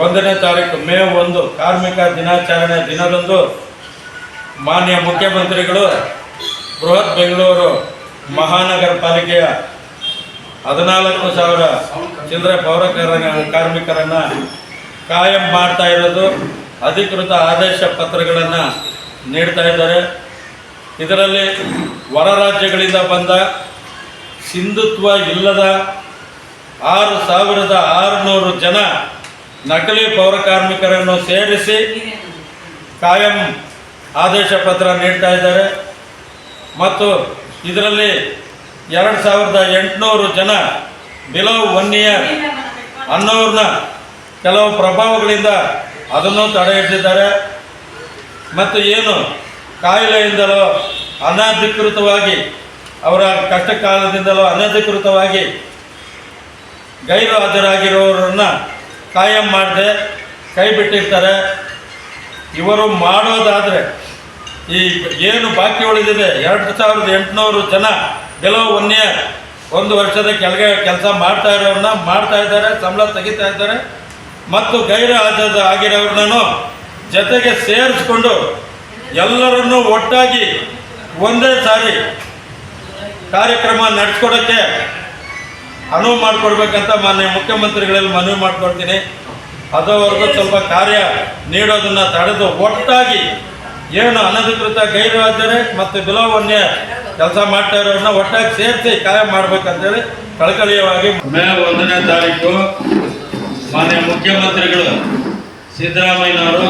ಒಂದನೇ ತಾರೀಕು ಮೇ ಒಂದು ಕಾರ್ಮಿಕ ದಿನಾಚರಣೆ ದಿನದಂದು ಮಾನ್ಯ ಮುಖ್ಯಮಂತ್ರಿಗಳು ಬೃಹತ್ ಬೆಂಗಳೂರು ಮಹಾನಗರ ಪಾಲಿಕೆಯ ಹದಿನಾಲ್ಕು ಸಾವಿರ ಚಿಲ್ಲರೆ ಪೌರ ಕಾರ್ಮಿಕರನ್ನು ಕಾಯಂ ಮಾಡ್ತಾ ಇರೋದು. ಅಧಿಕೃತ ಆದೇಶ ಪತ್ರಗಳನ್ನು ನೀಡ್ತಾ ಇದ್ದಾರೆ. ಇದರಲ್ಲಿ ಹೊರ ರಾಜ್ಯಗಳಿಂದ ಬಂದ ಸಿಂಧುತ್ವ ಇಲ್ಲದ ಆರು ಸಾವಿರದ ಆರುನೂರು ಜನ ನಕಲಿ ಪೌರ ಕಾರ್ಮಿಕರನ್ನು ಸೇರಿಸಿ ಕಾಯಂ ಆದೇಶ ಪತ್ರ ನೀಡ್ತಾ ಇದ್ದಾರೆ. ಮತ್ತು ಇದರಲ್ಲಿ ಎರಡು ಸಾವಿರದ ಎಂಟುನೂರು ಜನ ಬಿಲೋ ಒನ್ ಇಯರ್ ಅನ್ನೋರ್ನ ಕೆಲವು ಪ್ರಭಾವಗಳಿಂದ ಅದನ್ನು ತಡೆ ಹಿಡಿದಿದ್ದಾರೆ ಮತ್ತು ಏನು ಕಾಯಿಲೆಯಿಂದಲೋ ಅನಧಿಕೃತವಾಗಿ ಅವರ ಕಷ್ಟ ಕಾಲದಿಂದಲೋ ಅನಧಿಕೃತವಾಗಿ ಗೈರು ಹಾಜರಾಗಿರೋರನ್ನ ಕಾಯಂ ಮಾಡದೆ ಕೈ ಬಿಟ್ಟಿರ್ತಾರೆ. ಇವರು ಮಾಡೋದಾದರೆ ಈ ಏನು ಬಾಕಿ ಉಳಿದಿದೆ ಎರಡು ಸಾವಿರದ ಎಂಟುನೂರು ಜನ ಕೆಲವು ಒನ್ ಒಂದು ವರ್ಷದ ಕೆಳಗೆ ಕೆಲಸ ಮಾಡ್ತಾ ಇರೋರನ್ನ ಮಾಡ್ತಾ ಇದ್ದಾರೆ, ಸಂಬಳ ತೆಗಿತಾ ಇದ್ದಾರೆ. ಮತ್ತು ಗೈರ ಆದ ಆಗಿರೋರನ್ನ ಜೊತೆಗೆ ಸೇರಿಸ್ಕೊಂಡು ಎಲ್ಲರನ್ನೂ ಒಟ್ಟಾಗಿ ಒಂದೇ ಸಾರಿ ಕಾರ್ಯಕ್ರಮ ನಡೆಸ್ಕೊಡೋಕ್ಕೆ ಅನುವು ಮಾಡಿಕೊಡ್ಬೇಕಂತ ಮಾನ್ಯ ಮುಖ್ಯಮಂತ್ರಿಗಳಲ್ಲಿ ಮನವಿ ಮಾಡ್ಕೊಡ್ತೀನಿ. ಅದುವರೆಗೂ ಸ್ವಲ್ಪ ಕಾರ್ಯ ನೀಡೋದನ್ನು ತಡೆದು ಒಟ್ಟಾಗಿ ಏನು ಅನಧಿಕೃತ ಗೈರು ಹಾಜರೆ ಮತ್ತು ಬಿಲವನ್ಯ ಕೆಲಸ ಮಾಡ್ತಾ ಇರೋರನ್ನ ಒಟ್ಟಾಗಿ ಸೇರಿಸಿ ಕಾಯ ಮಾಡ್ಬೇಕಂತೇಳಿ ಕಳಕಳಿಯವಾಗಿ ಮೇ ಒಂದನೇ ತಾರೀಕು ಮಾನ್ಯ ಮುಖ್ಯಮಂತ್ರಿಗಳು ಸಿದ್ದರಾಮಯ್ಯನವರು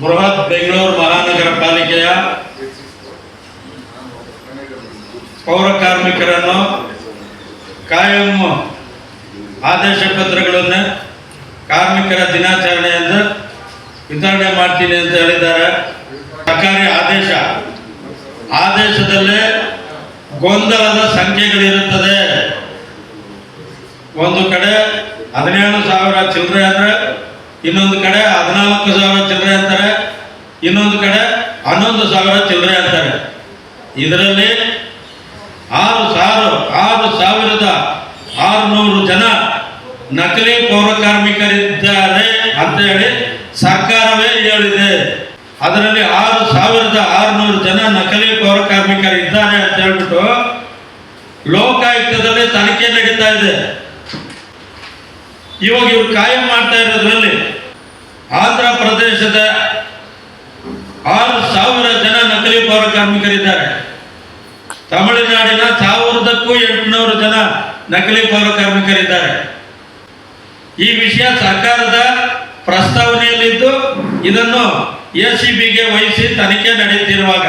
ಬೃಹತ್ ಬೆಂಗಳೂರು ಮಹಾನಗರ ಪಾಲಿಕೆಯ ಪೌರ ಕಾರ್ಮಿಕರನ್ನು ಕಾಯಂ ಆದೇಶ ಪತ್ರಗಳನ್ನು ಕಾರ್ಮಿಕರ ದಿನಾಚರಣೆಯಿಂದ ವಿತರಣೆ ಮಾಡ್ತೀನಿ ಅಂತ ಹೇಳಿದ್ದಾರೆ. ಸರ್ಕಾರಿ ಆದೇಶ. ಆದೇಶದಲ್ಲೇ ಗೊಂದಲದ ಸಂಖ್ಯೆಗಳಿರುತ್ತದೆ. ಒಂದು ಕಡೆ ಹದಿನೇಳು ಸಾವಿರ ಚಿಲ್ಲರೆ ಅಂದರೆ ಇನ್ನೊಂದು ಕಡೆ ಹದಿನಾಲ್ಕು ಸಾವಿರ ಚಿಲ್ಲರೆ ಅಂತಾರೆ. ಇನ್ನೊಂದು ಕಡೆ ಹನ್ನೊಂದು ಸಾವಿರ ಚಿಲ್ಲರೆ ಅಂತಾರೆ. ಇದರಲ್ಲಿ ಆರು ಸಾವಿರ ಆರು ಸಾವಿರದ ಆರುನೂರು ಜನ ನಕಲಿ ಪೌರ ಕಾರ್ಮಿಕರಿದ್ದಾರೆ ಅಂತ ಹೇಳಿ ಸರ್ಕಾರವೇ ಹೇಳಿದೆ. ಅದರಲ್ಲಿ ಆರು ಸಾವಿರದ ಆರುನೂರು ಜನ ನಕಲಿ ಪೌರ ಕಾರ್ಮಿಕರಿದ್ದಾರೆ ಅಂತ ಹೇಳ್ಬಿಟ್ಟು ಲೋಕಾಯುಕ್ತದಲ್ಲಿ ತನಿಖೆ ನಡೀತಾ ಇದೆ. ಇವಾಗ ಇವ್ರು ಕಾಯಂ ಮಾಡ್ತಾ ಇರೋದ್ರಲ್ಲಿ ಆಂಧ್ರ ಪ್ರದೇಶದ ಆರು ಸಾವಿರ ಜನ ನಕಲಿ ಪೌರ ಕಾರ್ಮಿಕರಿದ್ದಾರೆ. ತಮಿಳುನಾಡಿನ ಸಾವಿರದಕ್ಕೂ ಎಂಟುನೂರು ಜನ ನಕಲಿ ಪೌರ ಕಾರ್ಮಿಕರಿದ್ದಾರೆ. ಈ ವಿಷಯ ಸರ್ಕಾರದ ಪ್ರಸ್ತಾವನೆಯಲ್ಲಿದ್ದು, ಇದನ್ನು ಎ ಸಿ ಬಿಗೆ ವಹಿಸಿ ತನಿಖೆ ನಡೆಯುತ್ತಿರುವಾಗ.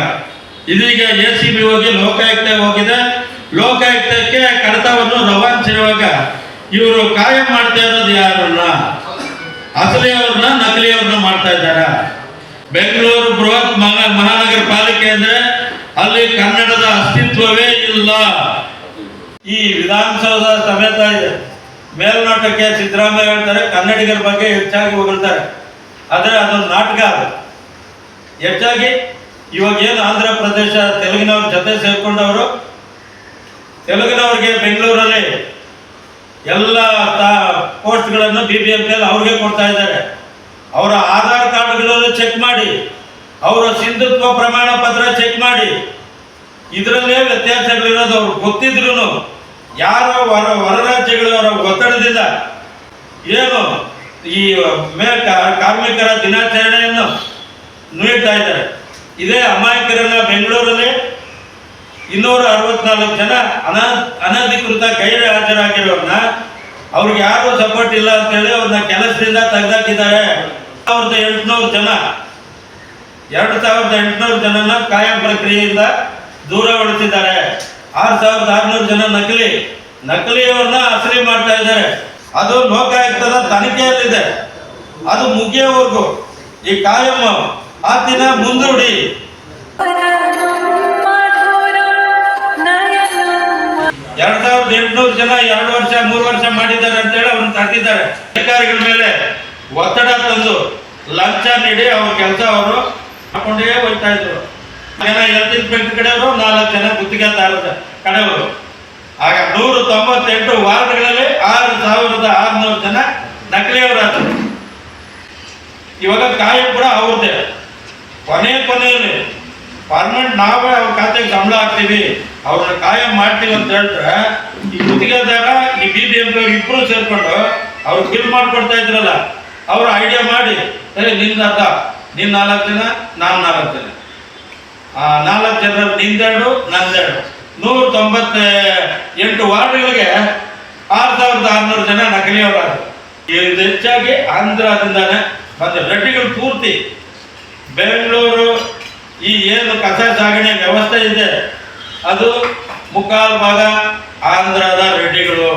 ಇದೀಗ ಎ ಸಿ ಬಿ ಹೋಗಿ ಲೋಕಾಯುಕ್ತ ಹೋಗಿದೆ. ಲೋಕಾಯುಕ್ತಕ್ಕೆ ಕಡತವನ್ನು ರವಾನಿಸಿರುವಾಗ ಇವರು ಕಾಯಂ ಮಾಡ್ತಾ ಇರೋದು ಯಾರನ್ನ? ಅಸಲಿಯವ್ರನ್ನ, ನಕಲಿಯವ್ರನ್ನ ಮಾಡ್ತಾ ಇದ್ದಾರ? ಬೆಂಗಳೂರು ಬೃಹತ್ ಮಹಾ ಮಹಾನಗರ ಪಾಲಿಕೆ ಅಂದ್ರೆ ಅಲ್ಲಿ ಕನ್ನಡದ ಅಸ್ತಿತ್ವವೇ ಇಲ್ಲ. ಈ ವಿಧಾನಸೌಧ ಸಮೇತ ಮೇಲ್ನೋಟಕ್ಕೆ ಸಿದ್ದರಾಮಯ್ಯ ಹೇಳ್ತಾರೆ, ಕನ್ನಡಿಗರ ಬಗ್ಗೆ ಹೆಚ್ಚಾಗಿ ಹೊಗಳ್ತಾರೆ. ಆದರೆ ಅದೊಂದು ನಾಟಕ ಅದು. ಹೆಚ್ಚಾಗಿ ಇವಾಗ ಏನು ಆಂಧ್ರ ಪ್ರದೇಶ, ತೆಲುಗಿನವ್ರ ಜೊತೆ ಸೇರ್ಕೊಂಡವರು, ತೆಲುಗಿನವ್ರಿಗೆ ಬೆಂಗಳೂರಲ್ಲಿ ಎಲ್ಲ ಪೋಸ್ಟ್ಗಳನ್ನು ಬಿ ಬಿ ಎಂ ಅವ್ರಿಗೆ ಕೊಡ್ತಾ ಇದ್ದಾರೆ. ಅವರ ಆಧಾರ್ ಕಾರ್ಡ್ಗಳನ್ನು ಚೆಕ್ ಮಾಡಿ, ಅವರ ಸಿಂಧುತ್ವ ಪ್ರಮಾಣ ಪತ್ರ ಚೆಕ್ ಮಾಡಿ ಇದರಲ್ಲೇ ವ್ಯತ್ಯಾಸಗಳಿರೋದು ಅವ್ರು ಗೊತ್ತಿದ್ರು ಯಾರೋ ಹೊರ ಹೊರ ರಾಜ್ಯಗಳವರ ಒತ್ತಡದಿಂದ ಏನು ಈ ಮೇ ಕಾರ್ಮಿಕರ ದಿನಾಚರಣೆಯನ್ನು ನುಯ್ತಾ ಇದ್ದಾರೆ. ಇದೇ ಅಮಾಯಕರನ್ನ ಬೆಂಗಳೂರಲ್ಲಿ ಇನ್ನೂರ ಅರವತ್ನಾಲ್ಕು ಜನ ಅನಾ, ಅನಧಿಕೃತ ಗೈರು ಹಾಜರಾಗಿರೋರನ್ನ ಅವ್ರಿಗೆ ಯಾರು ಸಪೋರ್ಟ್ ಇಲ್ಲ ಅಂತೇಳಿ ಅವ್ರನ್ನ ಕೆಲಸದಿಂದ ತೆಗೆದಾಕಿದ್ದಾರೆ. ಸಾವಿರದ ಎಂಟುನೂರು ಜನ. ಎರಡು ಸಾವಿರದ ಎಂಟುನೂರು ಜನನ ಕಾಯಂ ಪ್ರಕ್ರಿಯೆಯಿಂದ ದೂರಗೊಳಿಸಿದ್ದಾರೆ ಆರು ಸಾವಿರದ ಆರುನೂರು ಜನ ನಕಲಿ, ನಕಲಿಯವ್ರನ್ನ ಅಸಲಿ ಮಾಡ್ತಾ ಇದ್ದಾರೆ. ಅದು ಲೋಕಾಯುಕ್ತದ ತನಿಖೆಯಲ್ಲಿದೆ. ಅದು ಮುಗಿಯೋವರೆಗೂ ಈ ಕಾಯಂ ಆ ದಿನ ಮುಂದೂಡಿ. ಎರಡ್ ಸಾವಿರದ ಎಂಟುನೂರು ಜನ ಎರಡು ವರ್ಷ, ಮೂರು ವರ್ಷ ಮಾಡಿದ್ದಾರೆ ಅಂತೇಳಿ ಅವ್ರನ್ನ ತಂದಿದ್ದಾರೆ ಅಧಿಕಾರಿಗಳ ಮೇಲೆ ಒತ್ತಡ ತಂದು ಲಂಚ ನೀಡಿ ಅವ್ರ ಕೆಲಸ ಅವರು ಹಾಕೊಂಡೇ ಹೋಗ್ತಾ ಇದ್ರು. ಜನ ಹೆಲ್ತ್ ಇನ್ಸ್ಪೆಕ್ಟರ್ ಕಡೆಯವರು ನಾಲ್ಕು ಜನ ಗುತ್ತಿಗೆದಾರರ ಕಡೆಯವರು. ಆಗ ನೂರ ತೊಂಬತ್ತೆಂಟು ವಾರ್ಡ್ಗಳಲ್ಲಿ ಆರು ಸಾವಿರದ ಆರುನೂರು ಜನ ನಕಲಿಯವರಾದರು. ಇವಾಗ ಕಾಯಂ ಕೂಡ ಅವ್ರದ್ದೇ. ಕೊನೆ ಕೊನೆಯಲ್ಲಿ ಪರ್ಮನೆಂಟ್ ನಾವೇ ಅವ್ರ ಖಾತೆಗೆ ಸಂಬಳ ಹಾಕ್ತೀವಿ. ಅವ್ರನ್ನ ಕಾಯಂ ಮಾಡ್ತೀವಿ ಅಂತ ಹೇಳಿದ್ರೆ, ಈ ಗುತ್ತಿಗೆದಾರ ಈ ಬಿ ಬಿ ಎಂ ಪಿ ಇಬ್ಬರು ಸೇರ್ಕೊಂಡು ಅವ್ರು ಬಿಲ್ ಮಾಡ್ಕೊಡ್ತಾ ಇದ್ರಲ್ಲ, ಅವ್ರು ಐಡಿಯಾ ಮಾಡಿ, ಏ, ನಿನ್ನ ಅರ್ಥ ನಿನ್ ನಾಲ್ಕು ಜನ, ನಾನು ನಾಲ್ಕು ಜನ. ನಾಲ್ಕು ಜನ ನಿಂದೆರಡು ನಂದೆರಡು. ನೂರ ತೊಂಬತ್ತ ಎಂಟು ವಾರ್ಡ್ಗಳಿಗೆ ಆರು ಸಾವಿರದ ಆರುನೂರು ಜನ ನಕಲಿಯವರಾದರು. ಇದು ಹೆಚ್ಚಾಗಿ ಆಂಧ್ರದಿಂದಾನೆ ಬಂದ ರೆಡ್ಡಿಗಳು ಪೂರ್ತಿ ಬೆಂಗಳೂರು ಈ ಏನು ಕಸ ಸಾಗಣೆ ವ್ಯವಸ್ಥೆ ಇದೆ, ಅದು ಮುಕ್ಕಾಲು ಭಾಗ ಆಂಧ್ರದ ರೆಡ್ಡಿಗಳು.